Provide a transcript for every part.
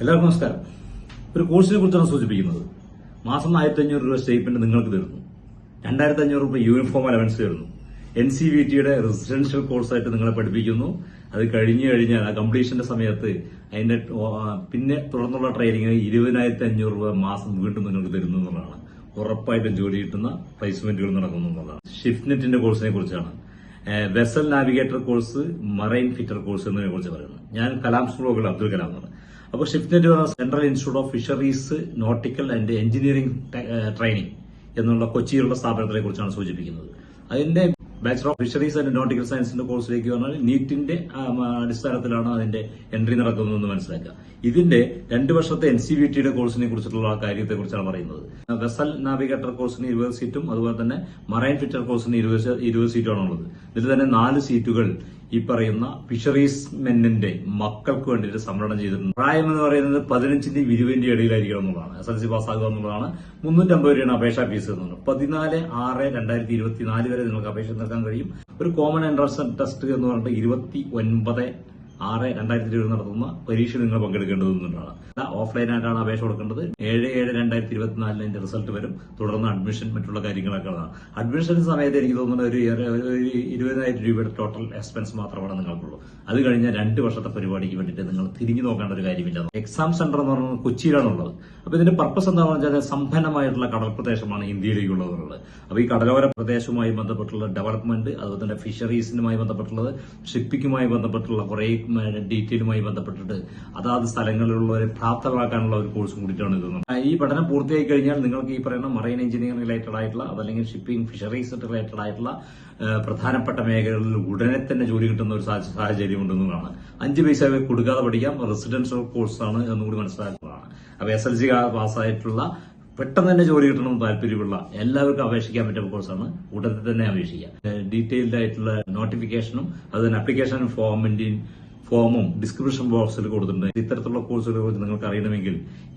എല്ലാവർക്കും നമസ്കാരം. ഒരു കോഴ്സിനെ കുറിച്ചാണ് സൂചിപ്പിക്കുന്നത്. മാസം ആയിരത്തി അഞ്ഞൂറ് രൂപ സ്റ്റേറ്റ്മെന്റ് നിങ്ങൾക്ക് തരുന്നു. രണ്ടായിരത്തി അഞ്ഞൂറ് രൂപ യൂണിഫോം അലവൻസ് തരുന്നു. എൻ സി വി ടിയുടെ റെസിഡൻഷ്യൽ കോഴ്സായിട്ട് നിങ്ങളെ പഠിപ്പിക്കുന്നു. അത് കഴിഞ്ഞു കഴിഞ്ഞാൽ ആ കംപ്ലീഷന്റെ സമയത്ത് അതിന്റെ പിന്നെ തുടർന്നുള്ള ട്രെയിനിങ്ങിന് ഇരുപതിനായിരത്തി അഞ്ഞൂറ് രൂപ മാസം വീണ്ടും നിങ്ങൾക്ക് തരുന്നു എന്നുള്ളതാണ്. ഉറപ്പായിട്ടും ജോലി കിട്ടുന്ന പ്ലേസ്മെന്റുകൾ നടക്കുന്നു എന്നുള്ളതാണ്. ഷിഫ്റ്റ് നെറ്റിന്റെ കോഴ്സിനെ കുറിച്ചാണ്. Vessel navigator course marine fitter course എന്നതിനെ കുറിച്ച് പറയുന്നത്. ഞാൻ കലാം സ്ട്രോഗിൽ അബ്ദുൽ കലാം എന്നാണ്. അപ്പോൾ ഷിഫ്റ്റ് പറഞ്ഞ central institute of fisheries nautical and engineering training എന്നുള്ള കൊച്ചിയിലുള്ള സ്ഥാപനത്തിനെ കുറിച്ചാണ് സൂചിപ്പിക്കുന്നത്. അതിന്റെ bachelor of fisheries and nautical സയൻസിന്റെ കോഴ്സിലേക്ക് പറഞ്ഞാൽ നീറ്റിന്റെ അടിസ്ഥാനത്തിലാണ് അതിന്റെ എൻട്രി നടക്കുന്നതെന്ന് മനസ്സിലാക്കുക. ഇതിന്റെ രണ്ട് വർഷത്തെ എൻ സി വി ടിയുടെ കോഴ്സിനെ കുറിച്ചിട്ടുള്ള കാര്യത്തെ കുറിച്ചാണ് പറയുന്നത്. വെസൽ നാവിഗേറ്റർ കോഴ്സിന് ഇരുപത് സീറ്റും അതുപോലെ തന്നെ മറൈൻ ഫിറ്റർ കോഴ്സിന് ഇരുപത് ഇരുപത് സീറ്റുമാണ് ഉള്ളത് ഇതിൽ തന്നെ നാല് സീറ്റുകൾ ഈ പറയുന്ന ഫിഷറീസ് മെന്നിന്റെ മക്കൾക്ക് വേണ്ടിയിട്ട് സംവരണം ചെയ്തിട്ടുണ്ട്. പ്രായം എന്ന് പറയുന്നത് പതിനഞ്ചിന്റെയും ഇരുപതിന്റെ ഇടയിലായിരിക്കണം എന്നുള്ളതാണ്. എസ് എൽ സി പാസ്സാകുക എന്നുള്ളതാണ്. മുന്നൂറ്റമ്പത് രൂപയാണ് അപേക്ഷാ ഫീസ് എന്നുള്ളത്. പതിനാല് ആറ് രണ്ടായിരത്തി ഇരുപത്തിനാല് വരെ നിങ്ങൾക്ക് അപേക്ഷ നൽകാൻ കഴിയും. ഒരു കോമൺ എൻട്രൻസ് ടെസ്റ്റ് എന്ന് പറഞ്ഞിട്ട് ഇരുപത്തി ഒൻപത് ആറ് രണ്ടായിരത്തി ഇരുപത് നടത്തുന്ന പരീക്ഷ നിങ്ങൾ പങ്കെടുക്കേണ്ടതെന്നുള്ളതാണ് ഓഫ്ലൈൻ ആയിട്ടാണ് അപേക്ഷ കൊടുക്കേണ്ടത്. ഏഴ് ഏഴ് രണ്ടായിരത്തി ഇരുപത്തിനാലിന് അതിന്റെ റിസൾട്ട് വരും. തുടർന്ന് അഡ്മിഷൻ മറ്റുള്ള കാര്യങ്ങളൊക്കെ അഡ്മിഷൻ സമയത്ത് എനിക്ക് തോന്നുന്ന ഒരു ഇര- ഒരു ഇരുപതിനായിരം രൂപയുടെ ടോട്ടൽ എക്സ്പെൻസ് മാത്രമാണ് നിങ്ങൾക്കുള്ളൂ. അത് കഴിഞ്ഞ രണ്ട് വർഷത്തെ പരിപാടിക്ക് വേണ്ടിയിട്ട് നിങ്ങൾ തിരിഞ്ഞു നോക്കേണ്ട ഒരു കാര്യമില്ല. എക്സാം സെന്റർ എന്ന് പറയുന്നത് കൊച്ചിയിലാണുള്ളത്. അപ്പൊ ഇതിന്റെ പർപ്പസ് എന്താണെന്ന് വെച്ചാൽ സമ്പന്നമായിട്ടുള്ള കടൽ പ്രദേശമാണ് ഇന്ത്യയിലേക്കുള്ളത് അപ്പൊ ഈ കടലോര പ്രദേശവുമായി ബന്ധപ്പെട്ടുള്ള ഡെവലപ്മെന്റ് അതുപോലെ തന്നെ ഫിഷറീസിനുമായി ബന്ധപ്പെട്ടുള്ളത് ഷിപ്പിങ്ങുമായി ബന്ധപ്പെട്ടുള്ള കുറെ ഡീറ്റെയിലുമായി ബന്ധപ്പെട്ടിട്ട് അതാത് സ്ഥലങ്ങളിലുള്ളവരെ പ്രാപ്തമാക്കാനുള്ള ഒരു കോഴ്സും കൂടിയിട്ടാണ് ഇത് ഈ പഠനം പൂർത്തിയായി കഴിഞ്ഞാൽ നിങ്ങൾക്ക് ഈ പറയുന്ന മറൈൻ എഞ്ചിനീയറിംഗ് റിലേറ്റഡ് ആയിട്ടുള്ള അതല്ലെങ്കിൽ ഷിപ്പിംഗ് ഫിഷറീസ് റിലേറ്റഡ് ആയിട്ടുള്ള പ്രധാനപ്പെട്ട മേഖലകളിൽ ഉടനെ തന്നെ ജോലി കിട്ടുന്ന ഒരു സാഹച- സാഹചര്യം ഉണ്ടെന്നതാണ് അഞ്ച് പൈസ കൊടുക്കാതെ പഠിക്കാം. റെസിഡൻഷ്യൽ കോഴ്സാണ് എന്നുകൂടി മനസ്സിലാക്കുന്നതാണ്. അപ്പൊ എസ് എൽ സി പാസ്സായിട്ടുള്ള പെട്ടെന്ന് തന്നെ ജോലി കിട്ടണമെന്ന് താല്പര്യമുള്ള എല്ലാവർക്കും അപേക്ഷിക്കാൻ പറ്റുന്ന കോഴ്സാണ് ഉടനെ തന്നെ അപേക്ഷിക്കുക ഡീറ്റെയിൽഡ് ആയിട്ടുള്ള നോട്ടിഫിക്കേഷനും അതിന് അപ്ലിക്കേഷൻ ഫോമിന്റെയും ഫോമും ഡിസ്ക്രിപ്ഷൻ ബോക്സിൽ കൊടുത്തിട്ടുണ്ട്. ഇത്തരത്തിലുള്ള കോഴ്സുകളെ കുറിച്ച് നിങ്ങൾക്ക് അറിയണമെങ്കിൽ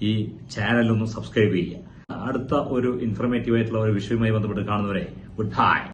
ഈ ചാനൽ ഒന്ന് സബ്സ്ക്രൈബ് ചെയ്യുക. അടുത്ത ഒരു ഇൻഫർമേറ്റീവ് ആയിട്ടുള്ള ഒരു വിഷയവുമായി ബന്ധപ്പെട്ട് കാണുന്നവരെ ഗുഡ് ബൈ